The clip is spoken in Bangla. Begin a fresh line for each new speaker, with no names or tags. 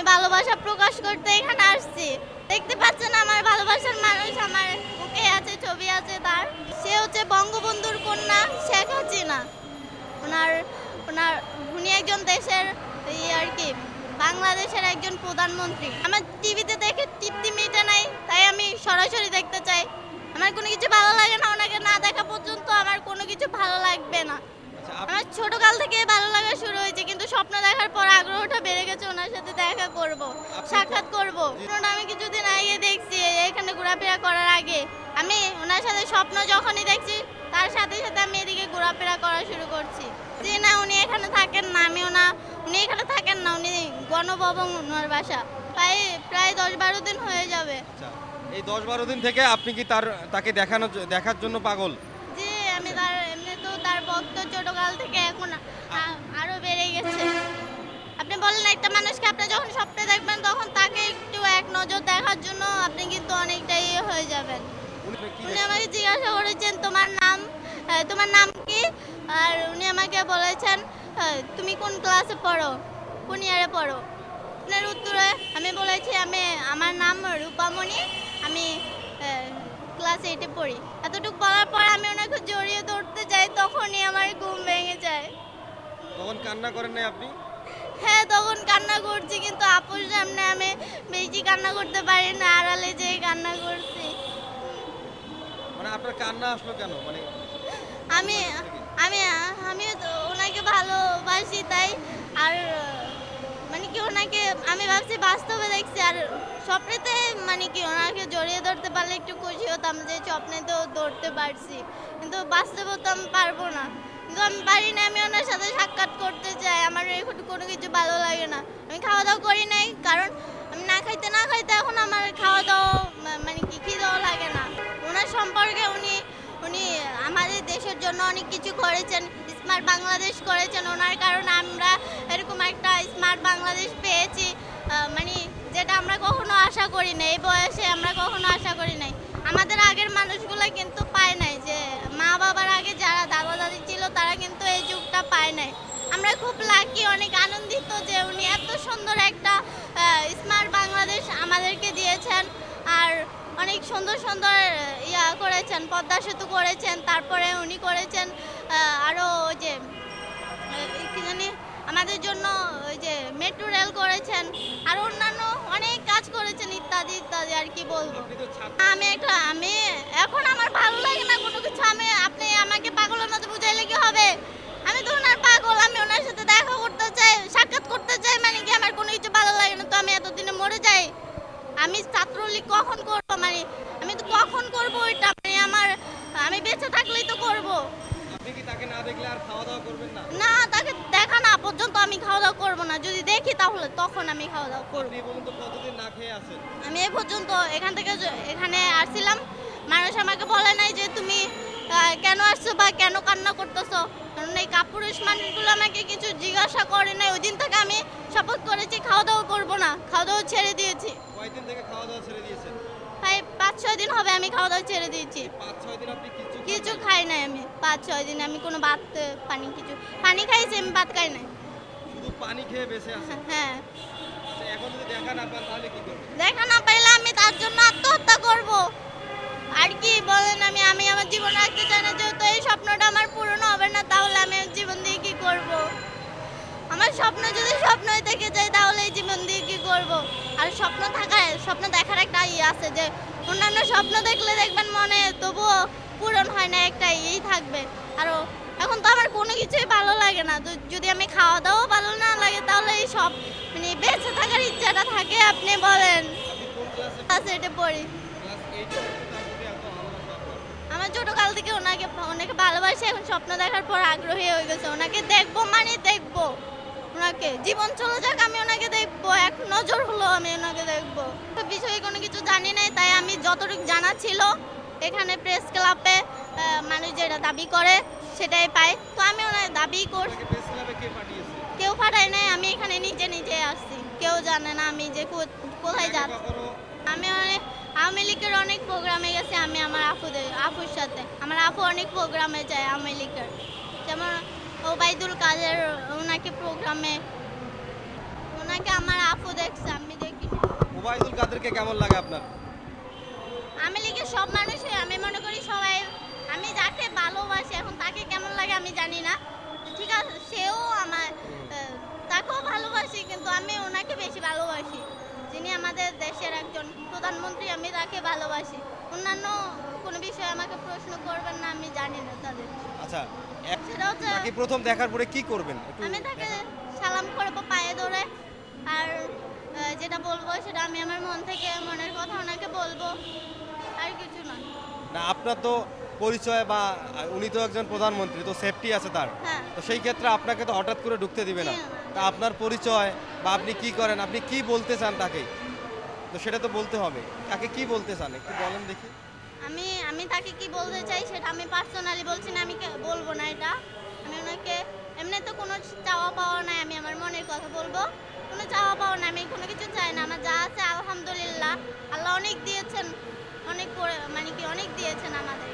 আমি ভালোবাসা প্রকাশ করতে এখানে আসছি। দেখতে পাচ্ছেন আমার ভালোবাসার মানুষ আমার বুকে আছে, ছবি আছে তার। সে হচ্ছে বঙ্গবন্ধুর কন্যা শেখ হাসিনা। ওনার ওনার, উনি একজন দেশের এই আর কি, বাংলাদেশের একজন প্রধানমন্ত্রী। আমার টিভিতে দেখে তৃপ্তি মেটে নাই, তাই আমি সরাসরি দেখতে চাই। আমার কোনো কিছু ভালো লাগে না, ওনাকে না দেখা পর্যন্ত আমার কোনো কিছু ভালো লাগবে না। আমার ছোটকাল থেকে ভালো লাগা শুরু হয়েছে কিন্তু স্বপ্ন দেখার পর আগ্রহটা বেড়ে গেছে ওনার সাথে দেখা করব সাক্ষাৎ করব। কারণ আমি কিছুদিন আগে দেখছি এখানে ঘোরাফেরা করার আগে। আমি ওনার সাথে স্বপ্ন যখনই দেখছি তার সাথে সাথে আমি এদিকে ঘোরাফেরা করা শুরু করছি। যে না উনি এখানে থাকেন না আমিও না। উনি এখানে থাকেন না উনি গণভবন ওনার বাসা। প্রায় প্রায় দশ বারো দিন হয়ে যাবে।
আচ্ছা এই দশ বারো দিন থেকে আপনি কি তার তাকে দেখানো দেখার জন্য পাগল?
আমি তো ছোটকাল থেকে এখন আ- আরও বেড়ে গেছে। আপনি বলেন একটা মানুষকে আপনি যখন স্বপ্নে দেখবেন তখন তাকে একটু এক নজর দেখার জন্য আপনি কিন্তু অনেকটাই ইয়ে হয়ে যাবেন।
উনি
আমাকে জিজ্ঞাসা করেছেন তোমার নাম? তোমার নাম কি? আর উনি আমাকে বলেছেন তুমি কোন ক্লাসে পড়ো? কোন ইয়ারে পড়ো? আপনার উত্তরে আমি বলেছি আমি আমার নাম রূপামণি। আমি ক্লাস এইটে পড়ি। এতটুকু বলার পর আমি ওনাকে জড়িয়ে ধরতে যাই তখনই আমার ঘুম ভেঙে যায়।
তখন কান্না করেন নাই আপনি?
হ্যাঁ তখন কান্না করছি কিন্তু আপুর সামনে আমি বেশি কান্না করতে পারি না আড়ালে যেয়ে কান্না করছি।
মানে আপনার কান্না আসলো কেন? মানে
আমি আমি আমি ওনাকে ভালোবাসি তাই আর কি ওনাকে আমি ভাবছি বাস্তবে দেখছি, আর স্বপ্নেতে মানে কি, ওনাকে জড়িয়ে ধরতে পারলে একটু খুশি হতাম যে স্বপ্নেতেও ধরতে পারছি। কিন্তু বাস্তবে তো আমি পারব না। কিন্তু আমি পারি না, আমি ওনার সাথে সাক্ষাৎ করতে চাই, আমার এখন কোনো কিছু ভালো লাগে না। আমি খাওয়া দাওয়া করি নাই, কারণ আমি না খাইতে না খাইতে এখন আমার খাওয়া দাওয়া মানে কি, খিদেও লাগে না। ওনার সম্পর্কে উনি উনি আমাদের দেশের জন্য অনেক কিছু করেছেন স্মার্ট বাংলাদেশ করেছেন, ওনার কারণে আমরা এরকম একটা স্মার্ট বাংলাদেশ পেয়েছি। মানে যেটা আমরা কখনো আশা করি নাই, এই বয়সে আমরা কখনো আশা করি নাই। আমাদের আগের মানুষগুলো কিন্তু পায় নাই যে, মা বাবার আগে যারা দাদা দাদি ছিল, তারা কিন্তু এই যুগটা পায় নাই। আমরা খুব লাকি অনেক আনন্দিত যে উনি এত সুন্দর একটা স্মার্ট বাংলাদেশ আমাদেরকে দিয়েছেন। আর অনেক সুন্দর সুন্দর, ইয়া করেছেন, পদ্মা সেতু করেছেন, তারপরে উনি করেছেন। আমাদের জন্য ওই যে মেট্রো রেল করেছেন আর অন্যান্য অনেক কাজ করেছেন ইত্যাদি ইত্যাদি আর কি বলব। আমি একটা, আমি এখন আমার ভালো লাগে না কোনো কিছু, আমি, আপনি আমাকে পাগলের মতো বুঝাইলে কি হবে? আমি তো ওনার পাগল, আমি ওনার সাথে দেখা করতে চাই, সাক্ষাৎ করতে চাই মানে কি আমার কোনো কিছু ভালো লাগে না, তো আমি এতদিনে মরে যাই। আমি ছাত্রলীগ কখন করব? মানে আমি তো কখন করব ওইটা? মানে আমার, আমি বেঁচে থাকলেই তো করব।
তাকে না দেখলে আর খাওয়া দাওয়া করবেন না?
না তাকে দেখা না পর্যন্ত আমি খাওয়া দাওয়া করব না। যদি দেখি তাহলে তখন আমি খাওয়া দাওয়া করব।
আপনি বলুন তো কতদিন না খেয়ে আছেন?
আমি এই পর্যন্ত এখান থেকে এখানে আসছিলাম। মানুষ আমাকে বলে নাই যে তুমি কেন আসছো বা কেন কান্না করতেছো? কারণ এই কাপুরুষ মানুষগুলো আমাকে কিছু জিজ্ঞাসা করে নাই। ওই দিন থেকে আমি শপথ করেছি খাওয়া দাওয়া করব না। খাওয়া দাওয়া ছেড়ে দিয়েছি।
কয়দিন থেকে খাওয়া দাওয়া ছেড়ে দিয়েছেন?
পাঁচ ছয় দিন হবে আমি খাওয়া দাওয়া ছেড়ে দিয়েছি।
কিছু
খাই নাই আমি। পাঁচ ছয় দিন আমি কোনো ভাত পানি কিছু পানি খাইছি আমি ভাত খাই নাই।
পানি খেয়ে বেঁচে আছেন?
হ্যাঁ
আচ্ছা, না
দেখা না পাইলে আমি তার জন্য আত্মহত্যা করব। আর কি বলেন আমি আমি আমার জীবন রাখতে চাই না যেহেতু এই স্বপ্নটা আমার পূরণ হবে না তাহলে আমি জীবন দিয়ে কি করব? আমার স্বপ্ন যদি স্বপ্নই থেকে যায় তাহলে এই জীবন দিয়ে কি করব? আর স্বপ্ন থাকায় স্বপ্ন দেখার একটা ইয়ে আছে যে অন্যান্য স্বপ্ন দেখলে দেখবেন মনে তবুও পূরণ হয় না, একটা ইয়েই থাকবে। আরও এখন তো আমার কোনো কিছুই ভালো লাগে না। যদি আমি খাওয়া দাওয়া ভালো না লাগে, তাহলে এই সব মানে বেঁচে থাকার ইচ্ছাটা থাকে, আপনি বলেন।
ক্লাস
পড়ি। আমার ছোটকাল থেকে ওনাকে অনেক ভালোবাসি, এখন স্বপ্ন দেখার পর আগ্রহী হয়ে গেছে। ওনাকে দেখব মানে দেখব। ওনাকে। জীবন চলে যাক আমি ওনাকে দেখব। এক নজর হলো আমি ওনাকে দেখব। বিষয়ে কোনো কিছু জানি নাই তাই আমি যতটুকু জানা ছিল এখানে প্রেস ক্লাবে মানুষ যেটা দাবি করে সেটাই পায়। তো আমি ওনার দাবি কর কেউ পাঠায় নাই আমি এখানে নিজে নিজে আসছি। কেউ জানে না আমি যে কোথায় যাচ্ছি। আমি অনেক আওয়ামী লীগের অনেক প্রোগ্রামে গেছি আমি আমার আপুদের আপুর সাথে। আমার আপু অনেক প্রোগ্রামে যায় আওয়ামী লীগের। যেমন ওবায়দুল কাদের ওনাকে প্রোগ্রামে ওনাকে আমার আপু দেখছে আমি দেখি।
ওবায়দুল কাদেরকে কেমন লাগে আপনার?
আমি লিখে সব মানুষই আমি মনে করি সবাই আমি যাকে ভালোবাসি এখন তাকে কেমন লাগে আমি জানি না। ঠিক আছে সেও আমার তাকেও ভালোবাসি কিন্তু আমি ওনাকে বেশি ভালোবাসি। যিনি আমাদের দেশের একজন প্রধানমন্ত্রী আমি তাকে ভালোবাসি। অন্যান্য কোনো বিষয়ে আমাকে প্রশ্ন করবেন না আমি জানি না তাদের।
আচ্ছা তাকে প্রথম দেখার পরে কি করবেন? একটু
আমি তাকে সালাম করব পায়ে ধরে আর আহ, যেটা বলব সেটা আমি আমার মন থেকে মনের কথা ওনাকে বলব আর কিছু না।
না আপনার তো পরিচয় বা উনি তো একজন প্রধানমন্ত্রী তো সেফটি আছে তার।
হ্যাঁ।
তো সেই ক্ষেত্রে আপনাকে তো হঠাৎ করে ঢুকতে দিবে না।
না।
তা আপনার পরিচয় বা আপনি কি করেন আপনি কি বলতে চান তাকে? তো সেটা তো বলতে হবে। তাকে কি বলতে চান একটু বলেন দেখি।
আমি আমি তাকে কি বলতে চাই সেটা আমি পার্সোনালি বলছি না, আমি বলব না এটা। আমি ওনাকে, এমনি তো কোনো চাওয়া পাওয়া নাই, আমি আমার মনের কথা বলব। কোনো চাওয়া পাওয়া নাই, আমি কোনো কিছু চাই না, আমার যা আছে আলহামদুলিল্লাহ। আল্লাহ অনেক দিয়েছেন, অনেক মানে কি অনেক দিয়েছেন আমাদের